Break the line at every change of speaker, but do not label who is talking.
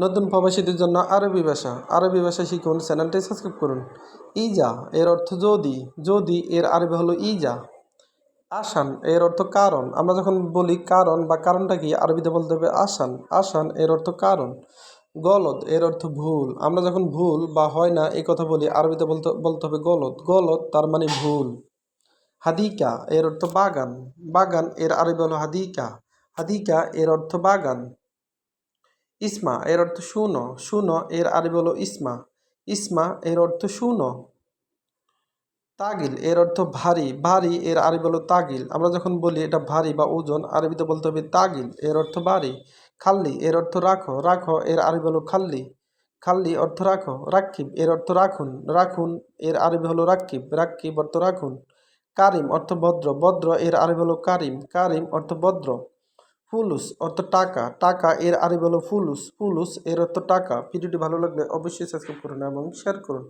নতুন প্রবাসীদের জন্য আরবি ভাষা। আরবি ভাষা শিখুন চ্যানেলটি সাবস্ক্রাইব করুন। ইজা, এর অর্থ যদি। যদি, এর আরবি হলো ইজা। আসান, এর অর্থ কারণ। আমরা যখন বলি কারণ বা কারণটা কি, আরবিতে বলতে হবে আসান। আসান, এর অর্থ কারণ। গলদ, এর অর্থ ভুল। আমরা যখন ভুল বা হয় না, এই কথা বলি, আরবিতে বলতে বলতে হবে গলদ। গলত তার মানে ভুল। হাদিকা, এর অর্থ বাগান। বাগান, এর আরবি হলো হাদিকা। হাদিকা, এর অর্থ বাগান। ইসমা এর অর্থ শুনো শুনো এর আরবি হলো ইসমা ইসমা এর অর্থ শুনো। তাগিল এর অর্থ ভারী ভারী এর আরবি হলো তাগিল। আমরা যখন বলি এটা ভারী বা ওজন, আরবিতে বলতে হবে তাগিল, এর অর্থ ভারী। খাল্লি এর অর্থ রাখো রাখো এর আরবি হলো খাল্লি। খাল্লি অর্থ রাখো, রাক্ষিব এর অর্থ রাখুন রাখুন এর আরবি হলো রাক্ষিব রাক্ষিব অর্থ রাখুন। কারিম অর্থ ভদ্র ভদ্র এর আরবি হলো কারিম কারিম অর্থ ভদ্র। ফুলুস অর্থ টাকা। টাকা এর আরবি হলো ফুলুস। ফুলুস এর অর্থ টাকা। ভিডিওটি ভালো লাগলে অবশ্যই সাবস্ক্রাইব করুন এবং শেয়ার করুন।